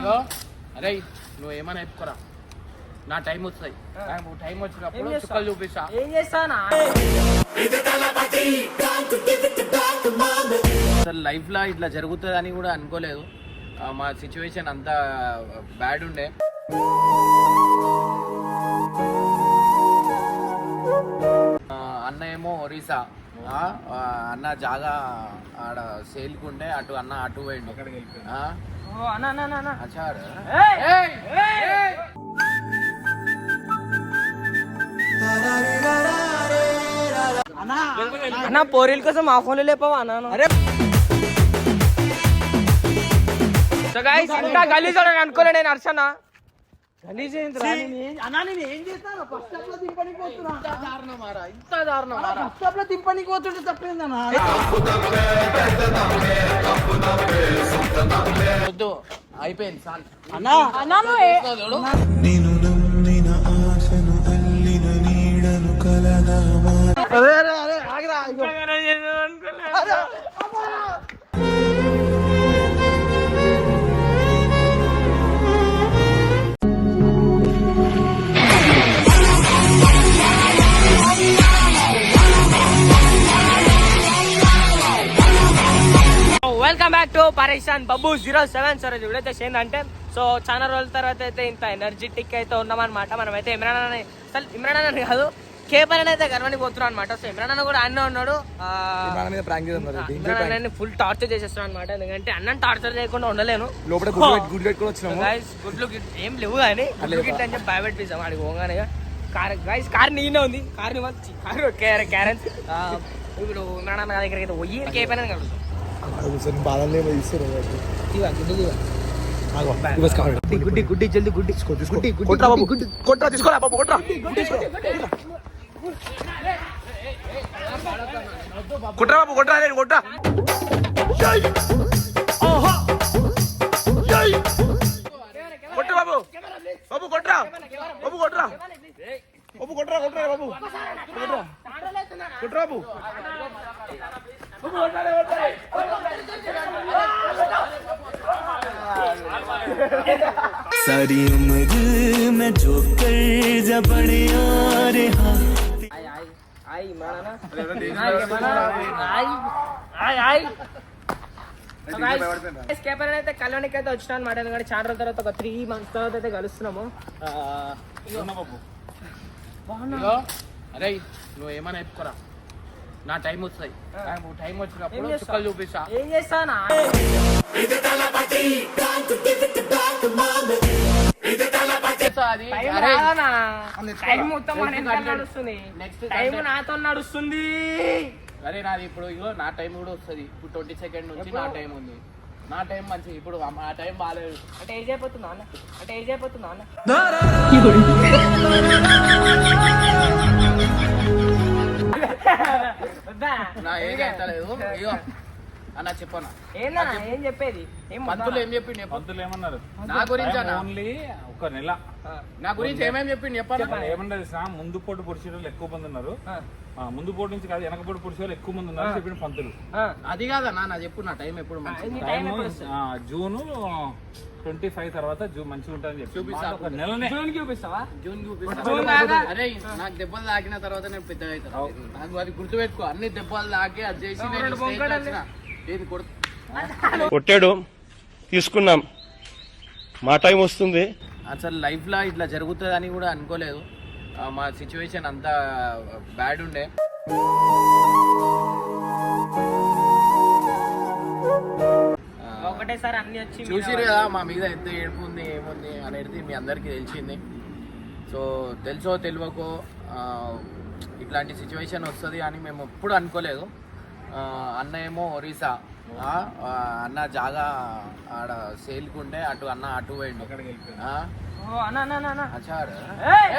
ఇగో, అరే నువ్వు ఏమైనా చెప్పుకోరా? నా టైం వస్తుంది. నాకు టైం వచ్చినప్పుడు? చుక్కలు చూపిస్తా. ఏం చేస్తానా? అసలు లైఫ్లో ఇట్లా జరుగుతుంది అని కూడా అనుకోలేదు. మా సిచ్యువేషన్ అంతా బ్యాడ్ ఉండే. అన్న ఏమో ఆ, అన్న జాగా ఆడ సేల్కుండే అటు అన్న అటు పోయిండు. ఓ అన్న అన్న అన్న, అన్న. అచ్చారు ఏయ్! ఏయ్! అన్న పోరీల కోసం ఆ ఫోన్లో లేపావా అన్న అరే! సో గైస్ ఇంకా గలీజ్ అని అనుకోలే నేను అర్చన గలీజ్? నేను ఏం- అన్నా నేను ఏం చేస్తాను ఫస్ట్ స్టాప్లో దింపనికి పోతున్నా. ఇంత దారుణమారా? ఇంత దారుణమారా? ఫస్ట్ స్టాప్లో దింపనికి పోతుంటే తప్పేందన్నా వద్దు. అయిపోయింది సాల్ అన్నా. అన్నా నువ్వు ఏ- చూడు నిను నమ్మిన ఆశను అల్లిన నీడను కలదామా? అరే అరే అరే ఆగరా ఇగో. అరే, టు పరేషాన్ బబ్బు జీరో సెవెన్ సార్ ఇప్పుడైతే ఏంటంటే సో చాలా రోజుల తర్వాత అయితే ఇంత ఎనర్జెటిక్ అయితే ఉన్నామన్నమాట. మనమైతే ఇమ్రాన్ అన్న అసలు ఇమ్రాన్ అన్న కాదు కేపర్ అయితే గర్వానికి పోతున్నాం అనమాట సో ఇమ్రాన్ అన్న కూడా అన్న ఉన్నాడు. ఇమ్రాన్ అన్నని ఫుల్ టార్చర్ చేసేస్తున్నాం అనమాట ఎందుకంటే అన్నని టార్చర్ చేయకుండా ఉండలేను. గుడ్లు ఏం లేవు కానీ గుడ్లు గిట్ అని చెప్పి భయపెట్టిస్తాం వాడికి పోగానే కార్ గైస్ కార్ నీనే ఉంది. కార్ని వచ్చి కారు క్యారెన్ ఇప్పుడు ఇమ్రాన్ అన్న దగ్గరికి అయితే పోయి కేపర్ అని కలుగుతాం బాధలు లేవు ఇస్తారు గుడ్డి గుడ్డి గుడ్డి జల్ది గుడ్డి. గుడ్డి కొట్రా బాబు. కొట్రా తీసుకోరా బాబు కొట్రా. కొట్రా బాబు కొట్రా నేను కొట్రా. కొట్టు బాబు. బాబు కొట్రా. బాబు కొట్రా. బాబు కొట్రా కొట్రా బాబు. కొట్రా. కొట్రా బాబు. सारी उम्र मैं जो कर जबड़े आ रहा hi Imran hi hi hi కేపర్ అయితే కళ్యాణికి అయితే వచ్చినా అనమాట ఎందుకంటే చాలా రోజుల తర్వాత ఒక త్రీ మంత్స్ తర్వాత అయితే కలుస్తున్నాము ఆ, ఇగో, అరే నువ్వు ఏమైనా చెప్పుకోరా నా టైం వస్తుంది టైం వచ్చినప్పుడు? చుక్కలు చూపిస్తా. ఏం చేస్తానా? టైం. నాతో నడుస్తుంది. అరే నాది ఇప్పుడు ఇగో నా టైం కూడా వస్తుంది. ఇప్పుడు ట్వంటీ సెకండ్ నుంచి నా టైం ఉంది. నా టైం మంచి ఇప్పుడు ఆ- ఆ టైం బాగాలేదు అంటే ఏజ్ అయిపోతుందా అన్న? అంటే ఏజ్ అయిపోతుందా అన్న? వద్దా? నా ఏజ్ అవుతలేదు ఇగో అన్న చెప్పనా? ఏందన్నా ఏం చెప్పేది? ఏం పంతులు ఏం చెప్పిండు చెప్పు. పంతులు ఏమన్నారు? నా గురించి అన్న? ఓన్లీ ఒక నెల. నా గురించి ఏమేమి చెప్పిండు చెప్పన్నా ఏమన్నారు తెలిసిన ముందు పోటు పొడిచే వాళ్ళు ఎక్కువ మంది ఉన్నారు. ఆ, ఆ, ముందు పోటు నుంచి కాదు వెనక పోటు పొడిచే వాళ్ళు ఎక్కువ మంది ఉన్నారు చెప్పిన పంతులు. ఆ. అది కాదన్నా నా చెప్పు నా టైం ఎప్పుడు మంచి నీ టైం టైం ఎప్పుడు వస్తుంది? జూన్ ట్వంటీ ఫైవ్ తర్వాత జూన్ మంచిగా ఉంటుందని చెప్పి. చూపిస్తా. మాకు ఒక నెలనే. జూన్కి చూపిస్తావా? జూన్ జూన్ దాకా? అరే నాకు దెబ్బలు తాకిన తర్వాత నేను పెద్దగా అవుతాను నాకు అది గుర్తుపెట్టుకో అన్ని దెబ్బలు తాకి అది చేసి నేను రెండు stage బొంకలు వచ్చిన. ఏది కొడుకు కొట్టాడు. తీసుకున్నాం. మా టైం వస్తుంది. అసలు లైఫ్లో ఇట్లా జరుగుతుంది అని కూడా అనుకోలేదు. మా సిచ్యువేషన్ అంతా బ్యాడ్ ఉండే. ఒకటేసారి అన్ని వచ్చి మీద చూసిరు కదా మా మీద ఎంత ఏడుపు ఉంది ఏముంది అనేది మీ అందరికీ తెలిసింది. సో తెలుసో తెలియకో ఆ, ఇట్లాంటి సిచ్యువేషన్ వస్తుంది అని మేము ఎప్పుడు అనుకోలేదు. అన్న ఏమో ఆ, అన్న జాగా ఆడ సేల్కుండే అటు అన్న అటు పోయిండు. అచ్చారు! ఏయ్!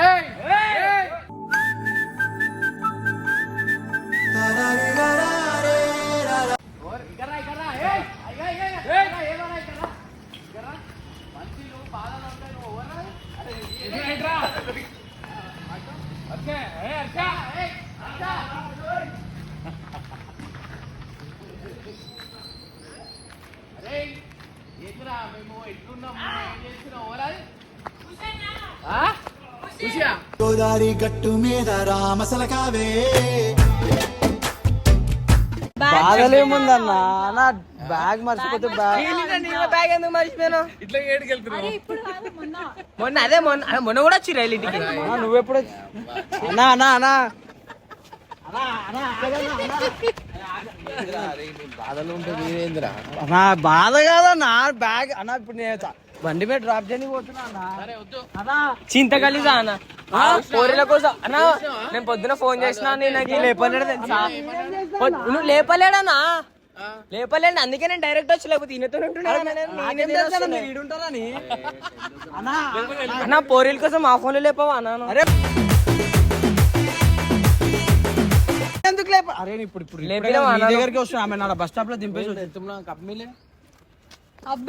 అరేయ్, ఏందిరా మేము ఎట్లున్నాము గోదారి గట్టు మీద రామసలకావే. బాధలేముందన్నా? నా బ్యాగ్ మర్చిపోతే బ్యాగ్. బ్యాగ్ ఎందుకు మర్చిపోయాను ఇట్లా ఏడికి వెళ్తున్నావు మొన్న. అదే మొన్న అదే మొన్న కూడా వచ్చి రైలు ఇంటికి? అన్నా, నువ్వెప్పుడు అన్నా అన్నా అన్నా. బాధలు మీరేందిరా అన్నా బాధ కాదన్నా బ్యాగ్ అన్నా ఇప్పుడు నేను బండి మీద డ్రాప్ చేయని చింత కలిసా అన్న? పోరీల కోసం అన్న నేను పొద్దున ఫోన్ చేసినా నేను నాకు లేపలేడు తెలుసా? నువ్వు లేపలేడనా లేపలేండి అందుకే నేను డైరెక్ట్ వచ్చి లేకపోతే ఈయనతో అన్నా, పోరీల కోసం మా ఫోన్ లేపవా అన్న? అరే ఎందుకు లేప అరే నేను ఇప్పుడు ఇప్పుడు ఇప్పుడే లేపినావా మీ అన్నా? దగ్గరికి వస్తున్నా ఆమె నాడ బస్ స్టాప్ లో దింపేసి వచ్చి- तुम कब मिले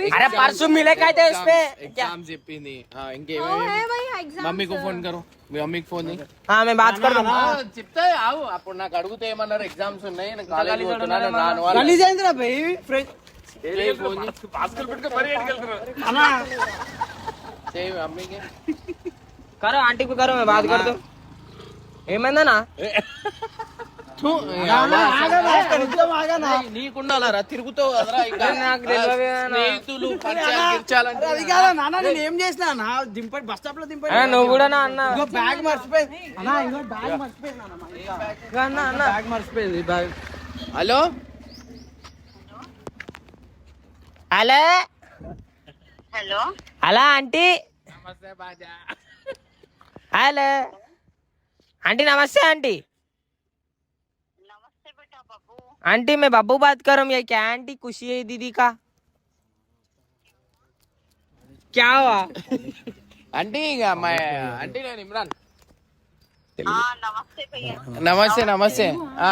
अरे परसों मिले का थे इस पे एग्जाम చెప్పింది ఆ, ఇంకేమేమి మమ్మీ को फोन करो మీ మమ్మీకి ఫోన్ చేయి हाँ मैं बात कर दूँ ఆ, చెప్తా ఆవు అప్పుడు నాకు అడిగితే ఏమన్నారు ఎగ్జామ్స్ ఉన్నాయి నేను కాలేజీ పోతున్నాను నాన్న వాళ్ళు రిలీజ్ అయిందిరా భయ్ ఫ్రెండ్ చేయి ఫోన్ చేయి. హాస్టల్ పెట్టుకో మరీ ఏడికి వెళ్తున్నావు అన్నా చేయి మమ్మీకి करो आंटी को करो मैं बात कर दूँ ఏమైందా నా థూ, నీకుండాలరా తిరుగుతావు అది కాదా. నాన్న నేను ఏం చేసినా నా దింపడి బస్ స్టాప్లో దింపడి నువ్వు కూడా అన్న. ఇంకో బ్యాగ్ మర్చిపోయింది bag hello? Hello? Hello? Hello aunty. Hello? Aunty నమస్తే ఆంటీ. आंटी मैं बब्बू बात कर रहा हूँ ये क्या आंटी खुशी है दीदी का क्या हुआ అంటే ఇక మా అంటే నేను ఇమ్రాన్ हाँ नमस्ते भैया నమస్తే నమస్తే ఆ,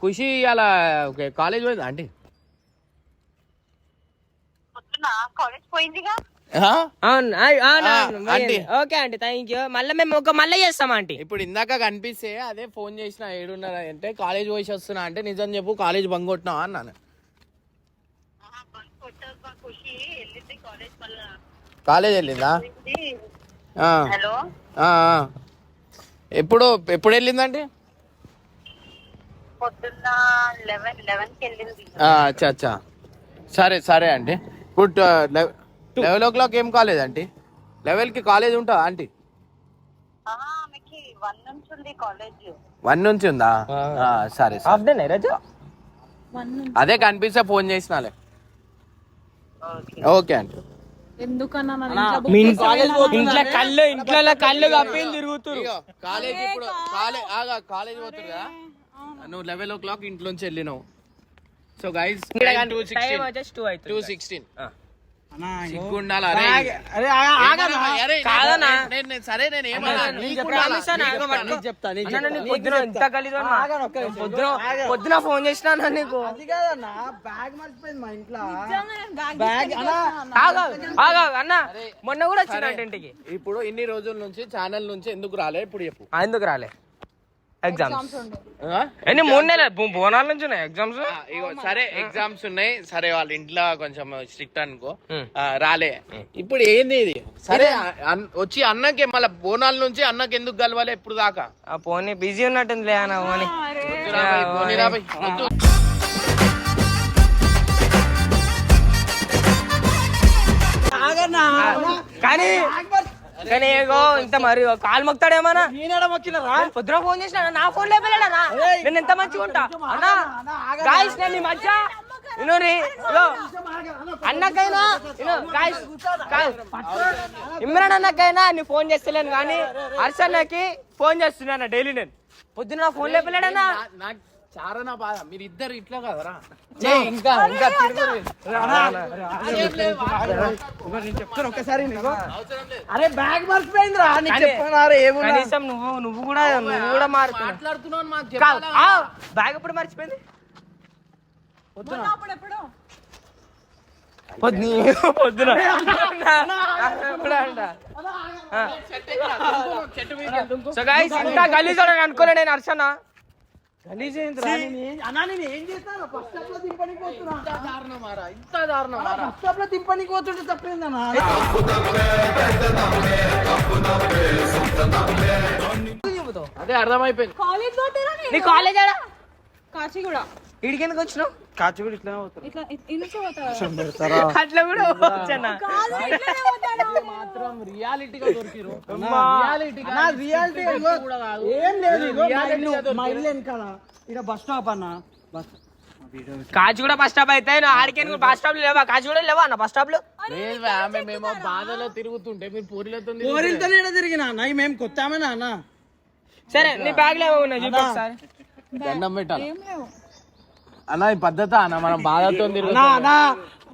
ఖుషి అలా కాలేజ్ పోయిందా ఆంటీ పొద్దున కాలేజ్ పోయిందిగా ఓకే ఆంటీ థ్యాంక్ యూ మళ్ళీ మేము ఒక మళ్ళీ చేస్తాం ఆంటీ. ఇప్పుడు ఇందాక కనిపిస్తే అదే ఫోన్ చేసిన ఏడున్నర అంటే కాలేజ్ పోయి వస్తున్నా అంటే నిజం చెప్పు కాలేజ్ బంగ్ కొట్టినావా అన్నాను. కాలేజ్ వెళ్ళిందా? హలో. ఎప్పుడు ఎప్పుడు వెళ్ళిందంటే పొద్దున్న లెవెన్ లెవెన్కి వెళ్ళింది. ఆ, అచ్చా అచ్చా. సరే సరే అండి ఇప్పుడు లెవెల్ ఓ క్లాక్ ఏం కాలేజ్ ఆంటీ లెవెల్కి కాలేజ్ ఉంటుందా ఆంటీ వన్ నుంచి ఉంది కాలేజ్ వన్ నుంచి ఉందా? ఆ, సరే సరే. హాఫ్ డే రోజు అదే కనిపిస్తే ఫోన్ చేసినాలే. ఓకే ఆంటీ ఇంట్లో కళ్ళు ఇంట్లో కళ్ళు కప్పి తిరుగుతురు. ఇగో కాలేజ్ ఇప్పుడు కాలేజ్ ఆగా కాలేజ్ కదా నువ్వు లెవెన్ ఓ క్లాక్ ఇంట్లోంచి వెళ్ళినావు. So guys two sixteen two sixteen పొద్దున ఫోన్ చేసినా అన్న నీకు? అది కాదన్నా బ్యాగ్ మర్చిపోయింది మా ఇంట్లో. బ్యాగ్ అన్నా. ఆగా ఆగా అన్న. మొన్న కూడా వచ్చిందంట ఇంటికి ఇప్పుడు ఇన్ని రోజుల నుంచి ఛానల్ నుంచి ఎందుకు రాలే? ఇప్పుడు చెప్పు. ఎందుకు రాలే? ఎగ్జామ్స్? ఎన్ని? మూడు నెలలు. బోనాల నుంచి ఉన్నాయి ఎగ్జామ్స్ సరే ఎగ్జామ్స్ ఉన్నాయి. సరే వాళ్ళ ఇంట్లో కొంచెం స్ట్రిక్ట్ అనుకో. రాలే. ఇప్పుడు ఏంది ఇది? సరే అన్- వచ్చి అన్నకి మళ్ళీ బోనాల నుంచి అన్నకి ఎందుకు కలవాలి ఎప్పుడు దాకా? ఆ పోనీ బిజీ ఉన్నట్టుంది అన్న పోనీ. కానీ కానీ ఏగో ఇంత మరి కాలు మొక్తాడేమన్నా నేనేడ మొక్కినరా పొద్దున ఫోన్ చేసిన నా ఫోన్ లేపలేడనా నేను ఎంత మంచిగా ఉంటా? అన్నా గాయస్ నేను మధ్య ఇనోరి అన్నకైనా గాయస్ ఇమ్రాన్ అన్నకైనా నీ ఫోన్ చేస్తలేను కానీ హర్ష అన్నకి ఫోన్ చేస్తున్నాను డైలీ నేను. పొద్దున ఫోన్ లేపలేడనా నా బాధ. మీరు ఇద్దరు ఇట్లా కదరా. ఇంకా ఇంకా. చెప్తాను లేదు. అరే బ్యాగ్ మర్చిపోయిందిరా. కనీసం నువ్వు నువ్వు కూడా నువ్వు కూడా మాట్లాడుతున్నావు బ్యాగ్ ఎప్పుడు మర్చిపోయింది? పొద్దున పొద్దున సో గైస్ ఇంత గలీజ్ అనుకోలే నేను హర్షన్న గలీజ్ అయిందిరా నేను ఏం- అన్నా నేను ఏం చేస్తాను స్టాప్లో పోతున్నా. ఇంత స్టాప్లో పోతుంటే తప్పేందన్నా అదే అర్థమైపోయింది. కాలేజ్ పోతారా నేను? నీ కాలేజ్ ఆడా? కాచిగూడ ఇడికి ఎందుకు వచ్చినావు కాచిగూడ ఇట్లా పోతారా అట్లా కూడా వచ్చానా? కాదు ఇట్లనే పోతాను మాత్రం రియాలిటీగా దొరికిరు అన్నా రియాలిటీ ఏం లేదు ఇగో మా ఇల్లు మా ఇల్లు వెనకాల. ఇక్కడ బస్ స్టాప్ అన్న. బస్ కాచిగూడ బస్ స్టాప్ అయితే ఆడికి బస్ స్టాప్ లేవా? కాచిగూడ లేవా అన్న బస్ స్టాప్లో మేము బాధలో తిరుగుతుంటే మీరు పూరిలతో కోరిలతో తిరిగిన? అన్న మేము కొత్త ఆమెనా అన్న సరే నీ బ్యాగ్ చూపి ఒకసారి. దండం పెట్టాలి? అన్న ఈ పద్ధత అన్న మనం బాధతో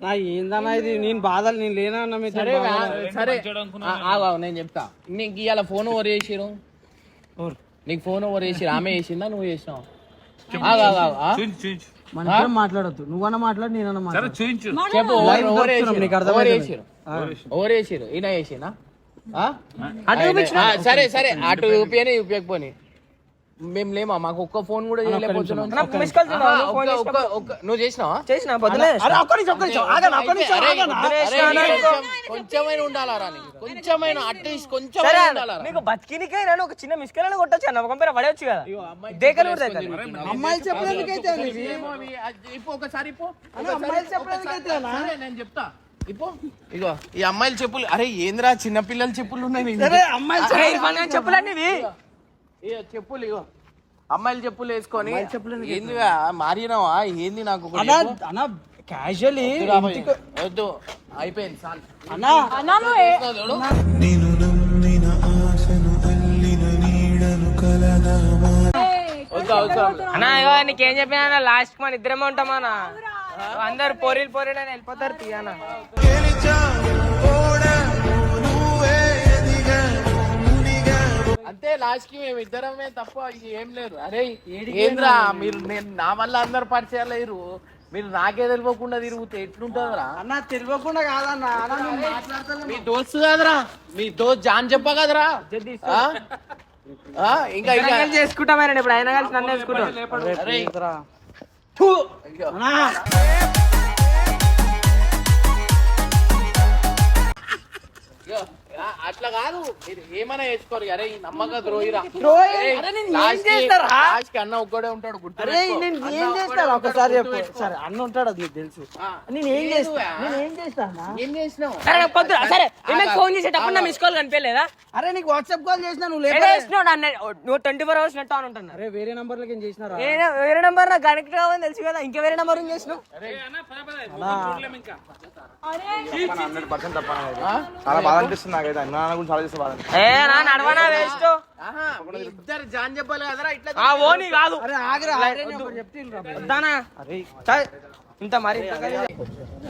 నా ఏందన్నా ఇది? నేను బాధలు నేను లేనా అన్న సరే సరే. నేను చెప్తా. నీకు ఇవాళ ఫోన్ ఓవర్ చేసిరు నీకు ఫోన్ ఓవర్ చేసిరు ఆమె చేసిందా? నువ్వు చేసినావు? మన మాట్లాడొద్దు. నువ్వన్నా మాట్లాడు నేనన్నా మాట్లాడు. చెప్పు ఓవర్ చేసిరు నీకు ఓవర్. చేసిరు ఈయన చేసినా సరే సరే. అటు యూపీఎని యూపీఎకపోని మేము లేమా? మాకు ఒక్క ఫోన్ కూడా చేయలేకపోతున్నాం నువ్వు చేసినావా? చేసిన కొంచెం- కొంచెమైనా ఉండాలరా నీకు? కొంచెమైనా అట్లీస్ట్ సరే కొంచెమైనా అన్న, ఉండాలరా? నీకు బతికినికే నేను ఒక చిన్న మిస్ కాల్ కొట్టొచ్చు అన్న. ఒక పేరు పడవచ్చు కదా. దేకలు అమ్మాయిలు చెప్పలేదుకైతే ఒకసారి నేను చెప్తా. ఇగో ఈ అమ్మాయిల చెప్పులు అరే ఏంద్రా చిన్న పిల్లల చెప్పులు ఉన్నాయి నీ సరే చెప్పులు ఇగో. అమ్మాయిల చెప్పులు వేసుకొని ఏంది మారినావా? ఏంది నాకు అన్న. అన్న క్యాజువల్లీ వద్దు అయిపోయింది అన్న. అన్నా చూడు. నేను నమ్మిన ఆశను అల్లిన నీడను కలనామా. అన్న ఇగో నీకేం చెప్పినా లాస్ట్ మన ఇద్దరమే ఉంటామన్నా అందరు పోరీలు పోరీలు అని వెళ్ళిపోతారు తీయనా. అంతే లాస్ట్కి మేము ఇద్దరమే తప్ప ఏం లేదు. అరే ఏంద్రా మీరు నేను నా వల్ల అందరు పరిచయాలు లేరు మీరు నాకే తెలియకుండా తిరుగుతే ఎట్లుంటుందిరా? అన్న తెలియకుండా కాదన్న. మీ దోస్తు కాదురా. మీ దోస్త్ జాన్ చెప్ప కదరా? ఇంకా ఇంకా కలిసి చేసుకుంటామని ఇప్పుడు. అయినా కలిసి నన్ను వేసుకుంటాం అరే అన్నా అట్లా కాదు. మీరు ఏమైనా వేసుకోరు. అరే ఈ నమ్మక ద్రోహిరా. అరే ఏం అన్న ఒక్కడే ఉంటాడు అరే నేను ఏం చేస్తాను ఒకసారి చెప్పు. సరే అన్న ఉంటాడు అది తెలుసు. నేను ఏం చేస్తా? నేను ఏం అన్న? ఏం చేసినావు? సరే నాకు పొద్దు సరే ఈమెకు ఫోన్ చేసేటప్పుడు నా మిస్ కాల్ కనిపించలేదా? అరే నీకు వాట్సాప్ కాల్ చేసినా నువ్వు అన్న నువ్వు twenty four hours net on ఉంటున్నా అరే వేరే నంబర్లకి ఏం చేసినారా? వేరే వేరే నెంబర్ నాకు కనెక్ట్ కావాలని తెలుసు కదా ఇంకా వేరే నెంబర్ చేసినావు? ఇంకా? చాలా బాధ అనిపిస్తుంది నాకైతే అన్న నాన్న గురించి ఆలోచిస్తే బాధ అనిపిస్తుంది. ఏ నా నడవనా వేస్ట్ ఆహా, మీ ఇద్దరు జాన్ చెప్పాలి కదరా ఇట్లా ఆ ఓని కాదు. అరే ఆగరా వేరే నెంబర్ చెప్తే వద్దానా? అరే ఇంత మరి ఇంత కలిసి-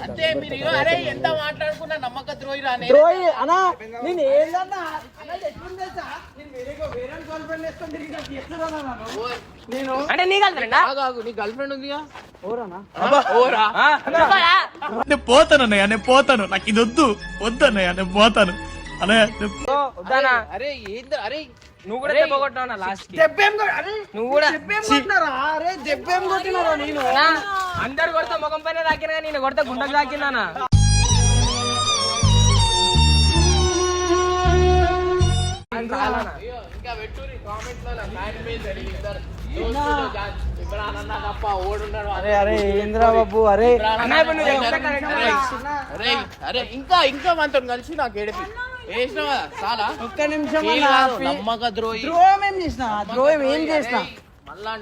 అంతే మీరు ఇగో, అరే ఎంత మాట్లాడుకున్నా నమ్మక ద్రోహిరా నేను. ద్రోహి అన్నా నేను ఏందన్నా అన్న ఎట్లుంది తెలుసా? నేను వేరే వేరే గర్ల్ ఫ్రెండ్ అంటే నీ కలిసి ఆగు, ఆగు, నీ గర్ల్ ఫ్రెండ్ ఉందిగా పోతాను అన్నయ్య నేను పోతాను. నాకు ఇది వద్దు. వద్దు అన్నయ్య నేను పోతాను. అరే ఏంది అరే నువ్వు కూడా దెబ్బ కొట్టావు లాస్ట్కి దెబ్బేం కొ- అరే నువ్వు కూడా. దెబ్బేం కొట్టినారా? అరే దెబ్బేం కొట్టినారా నేను? అన్నా, అందరు కొడితే ముఖం పైన తాకిన నేను కొడితే గుండెకు ఇంకా అరే అరే ఏంద్రా బాబు. అరే. అరే ఇంకా ఇంకా మనతో కలిసి నాకు ఏడిపి. వేసినావు? కదా చాలా ఒక్క నిమిషం అన్నా, ఫీ- నమ్మక ద్రోహి. ద్రోహం ఏం చేసిన? ద్రోహం ఏం చేసిన? మళ్ళా.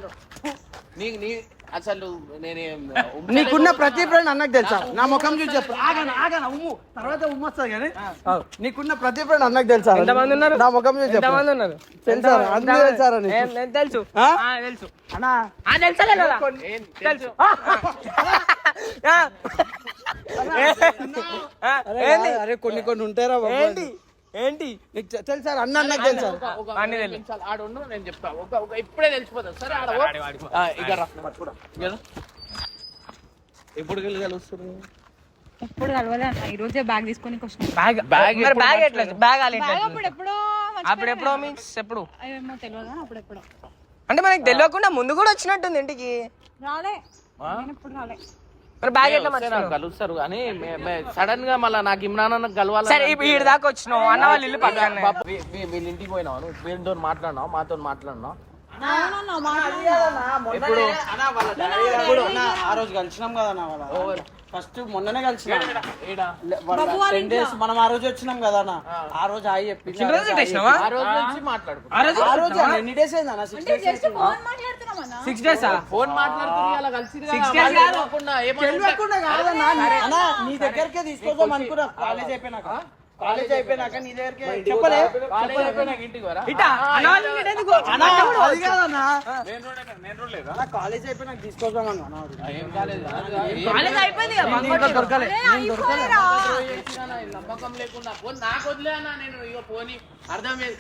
నీకు నీ అసలు నేనేం నీకున్న ప్రతి ఫ్రెండ్ అన్నకు తెలుసా? నా ముఖం చూసి చెప్పు. ఆగన ఆగన ఉమ్ము. తర్వాత ఉమ్ము వస్తుంది కానీ. నీకున్న ప్రతి ఫ్రెండ్ అన్నకు తెలుసా? ఎంతమంది ఉన్నారు? నా ముఖం చూసి చెప్పు. ఎంతమంది ఉన్నారు? తెలుసా? అందరూ తెలుసారా నీకు? ఏం- నేను తెలుసు. తెలుసు. అన్నా. ఆ తెలుసా. తెలుసు. అరే కొన్ని కొన్ని ఉంటారా బాబు. ఏంటి ఏంటి? నీకు తె- తెలుసా? అన్న అన్నకు తెలుసా? అన్ని ఆడ ఉండు నేను చెప్తా. ఒక ఒక ఇప్పుడే తెలిసిపోతుంది. సరే ఆడ పో. ఆ, ఇక రా. ఇక రా. ఎప్పుడు కలవలే అన్న. ఈ రోజే బ్యాగ్ తీసుకొని వచ్చిన బ్యాగ్ బ్యాగ్ మరి ఎప్పుడు బ్యాగ్ ఎట్లా? బ్యాగ్ ఎట్లా అప్పుడు ఎప్పుడో అప్పుడు ఎప్పుడో మీన్స్ ఎప్పుడు? ఏమో తెలియదు కానీ అప్పుడు ఎప్పుడో. అంటే మనకి తెలియకుండా ముందు కూడా వచ్చినట్టుంది ఇంటికి. రాలే. నేను ఎప్పుడు రాలే. మరి బ్యాగ్ ఎట్లా? కలుస్తారు కానీ సడన్గా మళ్ళీ నాకు ఇమ్రాన్ అన్న కలవాలి సరే ఈడి దాకా వచ్చినావు అన్న వాళ్ళ ఇల్లు పక్కనే వీళ్ళ ఇంటికి పోయినావు వీళ్ళతో మాట్లాడినావు మాతో మాట్లాడినావు ఇప్పుడు ఆ రోజు కలిసినాం కదా అన్న వాళ్ళ ఫస్ట్ మొన్ననే కలిసినాం టెన్ డేస్ మనం ఆ రోజు వచ్చినాం కదా అన్న ఆ రోజు రోజు తెచ్చినావా? ఆ రోజు నుంచి మాట్లాడుకో ఆ రోజు ఎన్ని డేస్ అయింది అన్న six days six days phone మాట్లాడుతుంది నీ దగ్గరకే తీసుకొద్దాం అనుకున్నా. కాలేజ్ అయిపోయినాక కాలేజ్ అయిపోయినాక నీ దగ్గరకే చెప్పలే కాలేజ్ అయిపోయినాక ఇంటికి వరా ఇటా అన్న వాళ్ళ ఇంటికి ఎందుకు? అన్నా, అది కాదన్నా అన్న, కాలేజ్ అయిపోయినాక తీసుకొద్దాం అన్న అన్న, అది. ఏం కాలేదు కాలేజ్ అయిపోయింది కదా, మాకు ఇంకా దొరకలే నేను నమ్మకం లేకుండా పోనీ నాకు వదిలే అన్న నేను ఇగో పోని అర్థం లేదు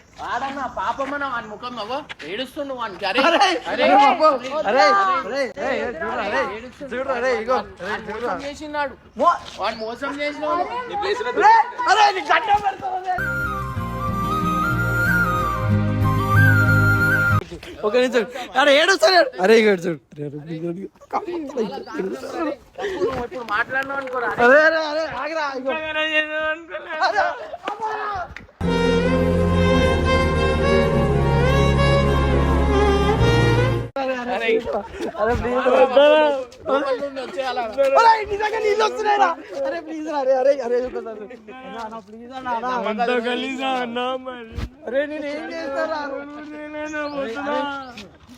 వాని ముఖం అగో ఏడుస్తుండు వానికి అరే అరే అరే బాబు, అరే అరే అరే, చూడురా, అరే చూడురా, అరే ఇగో అరే, వాడు మోసం చేసినాడు మో- వాడు మోసం చేసిన అరే, ఒక నిమిషం. అరే ఏడుస్తాడు అరే ఇగో చూడు. అరే అరే అరే ఆగిరా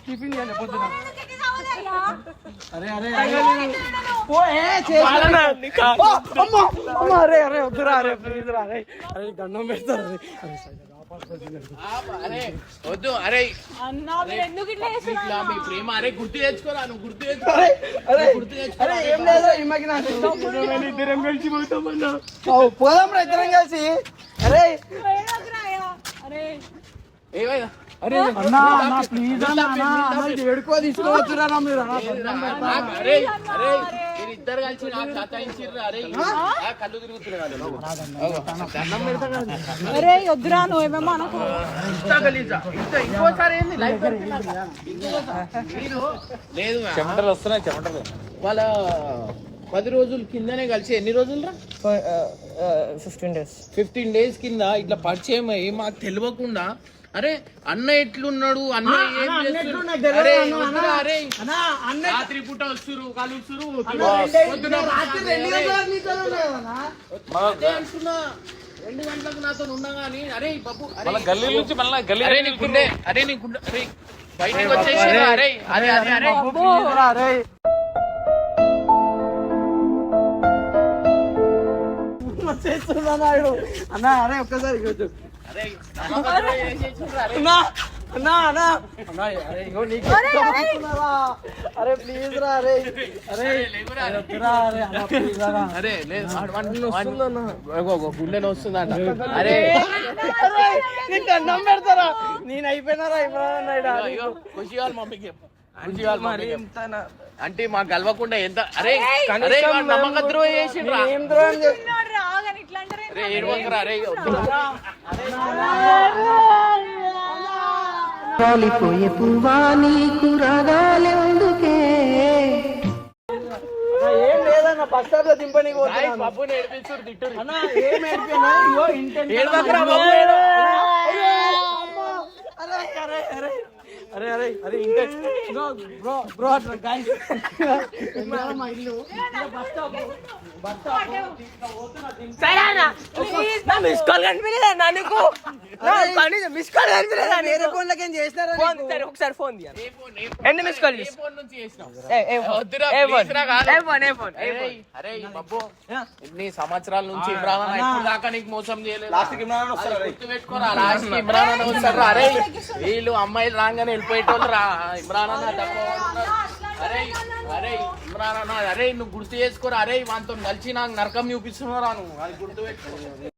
టిఫిన్ పొద్దున. అరే అరే అరే. అరే అరే వద్దురా అరే ప్లీజ్ రా అరే. అరే దండం పెడతారు అరే? అరే. వద్దు అరే మీ ప్రేమ అరే గుర్తు తెచ్చుకోరా నువ్వు గుర్తు తెచ్చుకో. అరే అరే గుర్తు తెచ్చుకో అరే ఏం లేదు ఈమెకి నాకు ఇద్దరం కలిసి పోతామన్నా పోదాం రా ఇద్దరం కలిసి. అరే. ఏమైనా అరే. అన్నా అన్నా ప్లీజ్ అన్నా ఏడుకో తీసుకోవచ్చురా మీరు. అరే. అరే. ఇద్దరు కలిసి నాకు సతాయించిర్రు అరే ఆ? కళ్ళు తిరుగుతున్నాడు దండం పెడతా కదా. అరే వద్దురా నువ్వేమేమో అనుకో. ఇంత గలీజా ఇంత ఇంకోసారి ఏంది? లైఫ్ మీరు లేదు చెమటలు వస్తున్నాయి చెమటలు. వాళ్ళ పది రోజుల కిందనే కలిసి ఎన్ని రోజులు రా ఫిఫ్టీన్ డేస్. ఫిఫ్టీన్ డేస్ కింద ఇట్లా పరిచయం అయ్యి మాకు తెలియకుండా అరే అన్న ఎట్లున్నాడు? అన్న ఏం చేస్తున్నాడు? అరే వద్దురా, అరే. అన్నా అన్న రాత్రి పూట వస్తురు కలుస్తురు రాత్రి రెండు గంటలకు నీతో ఉన్నా కదన్నా అదే అంటున్నా. రెండు గంటలకు నాతో ఉన్నా గానీ అరే బాబు అరే. మళ్ళీ గల్లీ నుంచి మళ్ళీ గల్లీ అరే నీకుండే అరే నీకుండే అరే బయటకు వచ్చేసి అరే అరే అరే అరే అన్నా అరే ఒక్కసారి ఇగో నీకు? అరే ప్లీజ్ రా అరే అరే అరే గుండె వస్తుందంట అరే నీకు పెడతారా నేను అయిపోయినారా ఇమ్రాన్ నాయుడు ఖుషి వాళ్ళ మమ్మీకి చెప్పు. అంటే మాకు కలవకుండా ఎంత అరే అరే వాడు నమ్మక ద్రోహం చేసిండ్రా ఏం ద్రోహం చేసి రాగానే ఇట్లా అంటారే అరే ఏడవకురా, అరే వద్దురా. ఏం లేదన్న బస్ స్టాప్లో దింపనీకి రాయ్ పోతున్నాను బాబుని ఏడిపించురు, తిట్టురు. అన్న ఏం ఏడిపోయినా ఇగో ఇంటెన్ ఏడవకురా బాబు, ఏడవ. అరే అరే అరే అరే అరే అరే ఇంటెన్ బ్రో బ్రో అట్లా గైస్ మా ఇల్లు bus stop bus stop miss call కనిపించలేదా నీకు మిస్ కాల్ కనిపించలేదా ఫోన్లకి ఏం చేసినారా ఫోన్ సరే ఒకసారి ఫోన్ ఫోన్, ఫోన్? ఎన్ని మిస్ కాల్ ఏ ఫోన్ నుంచి ఫోన్ ఫోన్ ఫోన్ ఫోన్ అరే, ఫోన్ బాబు ఇన్ని సంవత్సరాల నుంచి ఇమ్రాన్ అన్న ఇప్పుడు దాకా నీకు మోసం చేయలేదు లాస్ట్ ఇమ్రాన్ వస్తారు గుర్తు పెట్టుకోరా లాస్ట్కి ఇమ్రాన్ అన్న వస్తారు. అరే వీళ్ళు అమ్మాయిలు రాగానే వెళ్ళిపోయేటోళ్ళు రా ఇమ్రాన్ అన్న అరే అరే ఇమ్రాన్ అన్న అరే నువ్వు గుర్తు చేసుకోరా అరే వాళ్ళతో కలిసి నాకు నరకం చూపిస్తున్నారా నువ్వు? అది గుర్తు పెట్టుకో